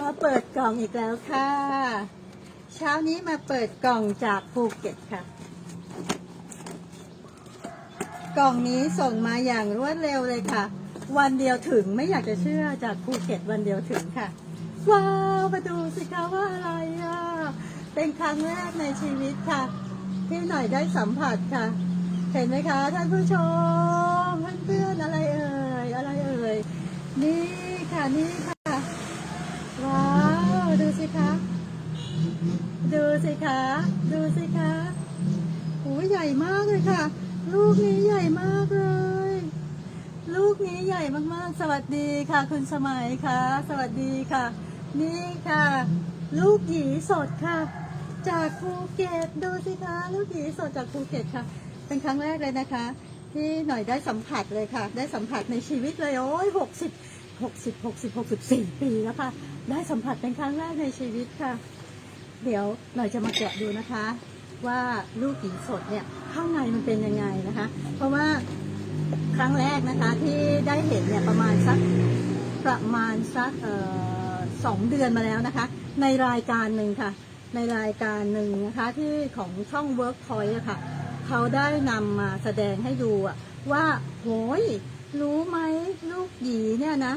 มาเปิดกล่องอีกแล้วค่ะ เช้านี้มาเปิดกล่องจากภูเก็ตค่ะ กล่องนี้ส่งมาอย่างรวดเร็วเลยค่ะ วันเดียวถึงไม่อยากจะเชื่อจากภูเก็ตวันเดียวถึงค่ะ ว้าวมาดูสิคะว่าอะไรอะ เป็นครั้งแรกในชีวิตค่ะ ที่หน่อยได้สัมผัสค่ะ เห็นไหมคะท่านผู้ชมเพื่อนๆอะไรเอ่ยอะไรเอ่ยนี่ค่ะนี่ค่ะ ญ่มากเลยค่ะ ลูกนี้ใหญ่มากเลย ลูกนี้ใหญ่มากๆ สวัสดีค่ะ คุณสมัยค่ะ สวัสดีค่ะ นี่ค่ะ ลูกหยีสดค่ะ จากภูเก็ตดูสิคะลูกหยีสดจากภูเก็ตค่ะ เป็นครั้งแรกเลยนะคะ ที่หน่อยได้สัมผัสเลยค่ะ ได้สัมผัสในชีวิตเลยโอ้ยหกสิบหกสิบหกสิบหกสิบสี่ปีแล้วค่ะ ได้สัมผัสเป็นครั้งแรกในชีวิตค่ะ เดี๋ยวหน่อยจะมาแกะดูนะคะ ว่าลูกหยีสดเนี่ย ข้างในมันเป็นยังไงนะคะ เพราะว่าครั้งแรกนะคะที่ได้เห็นเนี่ยประมาณสักประมาณสักสองเดือนมาแล้วนะคะ ในรายการหนึ่งค่ะ ในรายการหนึ่งนะคะที่ของช่อง Workpoint อะค่ะเขาได้นำมาแสดงให้ดูอะว่าโหยรู้ไหมลูกหยีเนี่ยนะ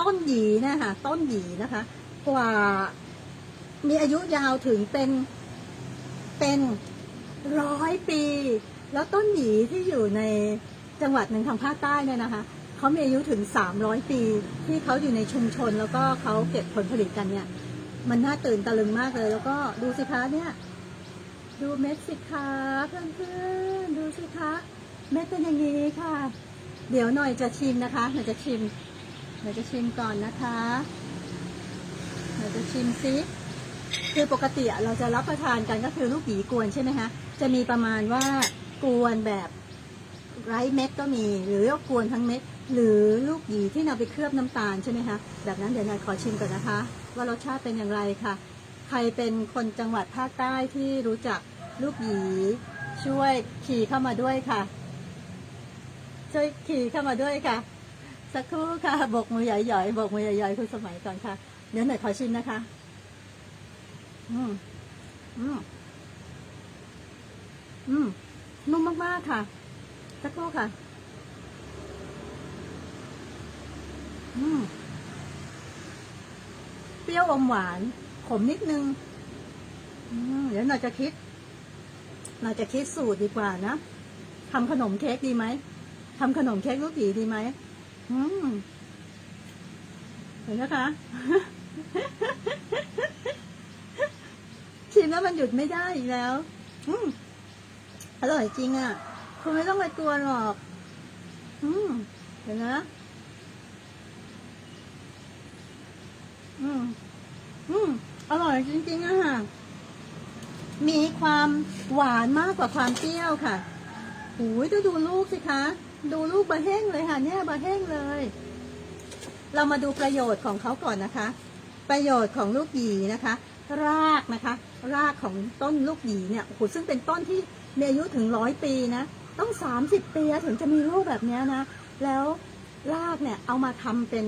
ต้นหยีเนี่ยค่ะ ต้นหยีนะคะ กว่ามีอายุยาวถึงเป็นเป็น ร้อยปี แล้วต้นหยีที่อยู่ในจังหวัดหนึ่งทางภาคใต้เนี่ยนะคะเขามีอายุถึง 300 ปี ที่เขาอยู่ในชุมชน แล้วก็เขาเก็บผลผลิตกันเนี่ย มันน่าตื่นตะลึงมากเลย แล้วก็ดูสิคะเนี่ย ดูเม็ดสิคะเพื่อนๆดูสิคะเม็ดเป็นอย่างนี้ค่ะ เดี๋ยวหน่อยจะชิมนะคะหน่อยจะชิมหน่อยจะชิมก่อนนะคะหน่อยจะชิมซิ คือปกติอะเราจะรับประทานกันก็คือลูกหยีกวนใช่ไหมคะจะมีประมาณว่ากวนแบบไร้เม็ดก็มี หรือว่ากวนทั้งเม็ด หรือลูกหยีที่นำไปเคลือบน้ำตาลใช่ไหมคะแบบนั้นเดี๋ยวนายขอชิมก่อนนะคะ ว่ารสชาติเป็นอย่างไรค่ะ ใครเป็นคนจังหวัดภาคใต้ที่รู้จักลูกหยีช่วยขี่เข้ามาด้วยค่ะ ช่วยขี่เข้ามาด้วยค่ะ สักครู่ค่ะบกมือใหญ่ๆบกมือใหญ่ๆคุณสมัยก่อนค่ะ เดี๋ยวหน่อยขอชิมนะคะ อืมอืมอืมนุ่มมาก ๆ ค่ะ สักครู่ค่ะ อืมเปรี้ยวอมหวาน ขมนิดนึง อืมเดี๋ยวเราจะคิด เราจะคิดสูตรดีกว่านะทำขนมเค้กดีไหมทำขนมเค้กลูกหยีดีไหมอืมเห็นนะคะ แล้วมันหยุดไม่ได้อีกแล้ว อืมอร่อยจริงอะ คุณไม่ต้องไปกลัวหรอก อืมเห็นนะอืมอืมอร่อยจริงๆอะค่ะ มีความหวานมากกว่าความเปรี้ยวค่ะหูยดูดูลูกสิคะ ดูลูกบะเฮ้งเลยค่ะ เนี่ยบะเฮ้งเลย เรามาดูประโยชน์ของเขาก่อนนะคะ ประโยชน์ของลูกหยีนะคะ รากนะคะ รากของต้นลูกหยีเนี่ยโอ้โหซึ่งเป็นต้นที่มีอายุถึงร้อยปีนะ ต้องสามสิบปีถึงจะมีลูกแบบนี้นะ แล้วรากเนี่ยเอามาทำเป็น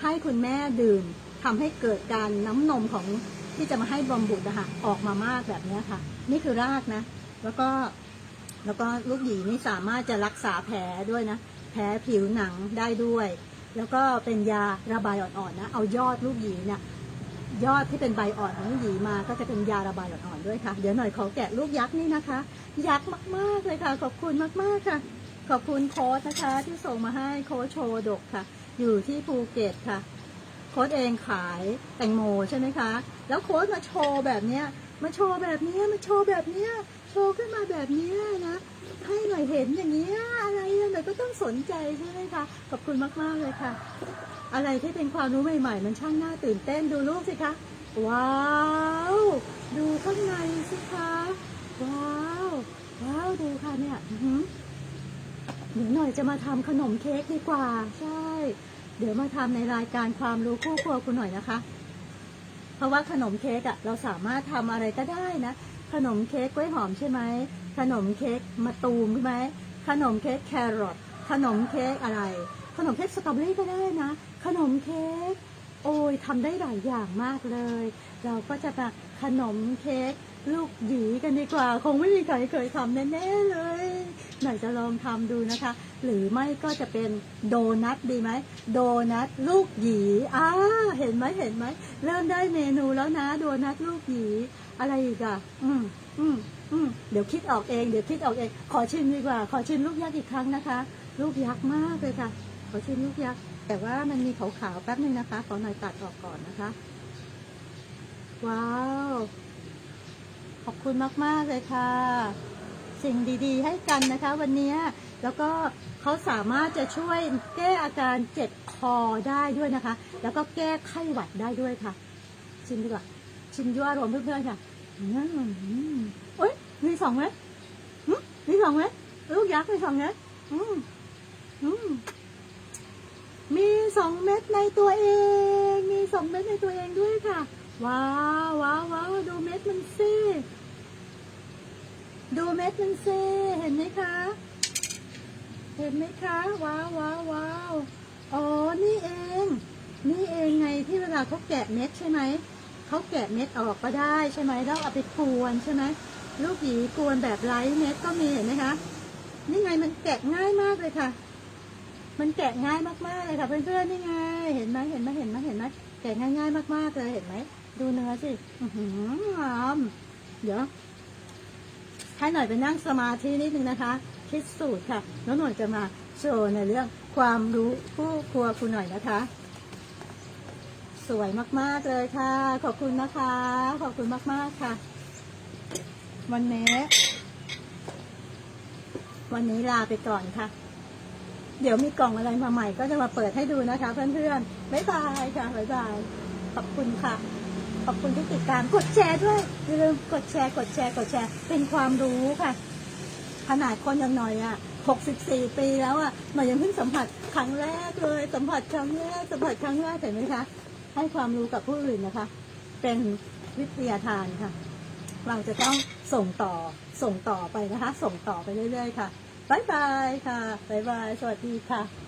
ให้คุณแม่ดื่มทำให้เกิดการน้ำนมของที่จะมาให้บอมบุตรนะคะออกมามากแบบนี้ค่ะ นี่คือรากนะ แล้วก็แล้วก็ลูกหยีนี่สามารถจะรักษาแผลด้วยนะ แผลผิวหนังได้ด้วย แล้วก็เป็นยาระบายอ่อนๆนะ เอายอดลูกหยีเนี่ย ยอดที่เป็นใบอ่อนของหยีมาก็จะเป็นยาระบายอ่อนๆด้วยค่ะ เดี๋ยวหน่อยขอแกะลูกยักษ์นี่นะคะ ยักษ์มากๆเลยค่ะ ขอบคุณมากๆค่ะ ขอบคุณโค้ดนะคะ ที่ส่งมาให้โค้ชโชดกค่ะ อยู่ที่ภูเก็ตค่ะ โค้ดเองขายแตงโมใช่ไหมคะ แล้วโค้ดมาโชว์แบบเนี้ยมาโชว์แบบเนี้ยมาโชว์แบบเนี้ย โชว์ขึ้นมาแบบนี้นะ ให้หน่อยเห็นอย่างเงี้อะไรหน่อยก็ต้องสนใจใช่ไหมคะ ขอบคุณมากๆเลยค่ะ อะไรที่เป็นความรู้ใหม่ๆ มันช่างน่าตื่นเต้นดูลูกสิคะ ว้าว ดูข้างในสิคะ ว้าว ว้าวดูค่ะเนี่ยหือเดี๋ยวหน่อยจะมาทำขนมเค้กดีกว่า ใช่ เดี๋ยวมาทำในรายการความรู้คู่ครัวคุณหน่อยนะคะ เพราะว่าขนมเค้กอะเราสามารถทำอะไรก็ได้นะ ขนมเค้กกล้วยหอมใช่ไหม ขนมเค้กมะตูมใช่ไหม ขนมเค้กแครอท ขนมเค้กอะไร ขนมเค้กสตรอเบอรี่ก็ได้นะ ขนมเค้ก โอ้ยทำได้หลายอย่างมากเลย เราก็จะมาขนมเค้กลูกหยีกันดีกว่า คงไม่มีใครเคยทำแน่ๆเลยหน่อยจะลองทำดูนะคะ หรือไม่ก็จะเป็นโดนัทดีไหม โดนัทลูกหยีอ่าเห็นไหมเห็นไหม เริ่มได้เมนูแล้วนะ โดนัทลูกหยี อะไรอีกอะ อืมอืมอืมเดี๋ยวคิดออกเอง เดี๋ยวคิดออกเอง ขอชิมดีกว่า ขอชิมลูกยักษ์อีกครั้งนะคะ ลูกยักษ์มากเลยค่ะ ขอชิมลูกยักษ์ แต่ว่ามันมีขาวๆแป๊บนึงนะคะ ขอหน่อยตัดออกก่อนนะคะ ว้าว ขอบคุณมากๆเลยค่ะ สิ่งดี ๆ ให้กันนะคะ วันนี้แล้วก็เขาสามารถจะช่วยแก้อาการเจ็บคอได้ด้วยนะคะ แล้วก็แก้ไข้หวัดได้ด้วยค่ะชิมดีกว่า ชิมยั่วอารมเพื่อนๆค่ะอืมโอ้ยมีสองเม็ดหึมีสองเม็ดลูกยักษ์มีสองเม็ดอืมอืมมีสองเม็ดในตัวเอง มีสองเม็ดในตัวเองด้วยค่ะ ว้าวว้าวว้าวดูเม็ดมันสิดูเม็ดมันสิเห็นไหมคะ เห็นไหมคะ ว้าวว้าวว้าวอ๋อ นี่เอง นี่เองไงที่เวลาเขาแกะเม็ดใช่ไหม เขาแกะเม็ดออกก็ได้ใช่ไหมแล้วเอาไปกวนใช่ไหมลูกหยีกวนแบบไร้เม็ดก็มีเห็นไหมคะนี่ไงมันแกะง่ายมากเลยค่ะ มันแกะง่ายมากๆเลยค่ะเพื่อนๆนี่ไงเห็นไหมเห็นไหมเห็นไหมเห็นไหมแกะง่ายๆมากๆเลยเห็นไหมดูเนื้อสิอือหือหอมเดี๋ยวให้หน่อยไปนั่งสมาธินิดนึงนะคะ คิดสูตรค่ะ แล้วหน่อยจะมาโชว์ในเรื่องความรู้ผู้ครัวคุณหน่อยนะคะ สวยมากๆเลยค่ะ ขอบคุณนะคะ ขอบคุณมากๆค่ะ วันนี้ วันนี้ลาไปก่อนค่ะ เดี๋ยวมีกล่องอะไรมาใหม่ก็จะมาเปิดให้ดูนะคะ เพื่อนๆบ๊ายบายค่ะบ๊ายบายขอบคุณค่ะ ขอบคุณที่ติดตามกดแชร์ด้วยอย่าลืมกดแชร์ กดแชร์ กดแชร์ เป็นความรู้ค่ะ ขนาดคนอย่างหน่อยอะ64 ปีแล้วอะหน่อยยังเพิ่งสัมผัสครั้งแรกเลย สัมผัสครั้งแรกสัมผัสครั้งแรกเห็นไหมคะ ให้ความรู้กับผู้อื่นนะคะ เป็นวิทยาทานค่ะ เราจะต้องส่งต่อส่งต่อไปนะคะ ส่งต่อไปเรื่อยๆค่ะบายบายค่ะบายบาย สวัสดีค่ะ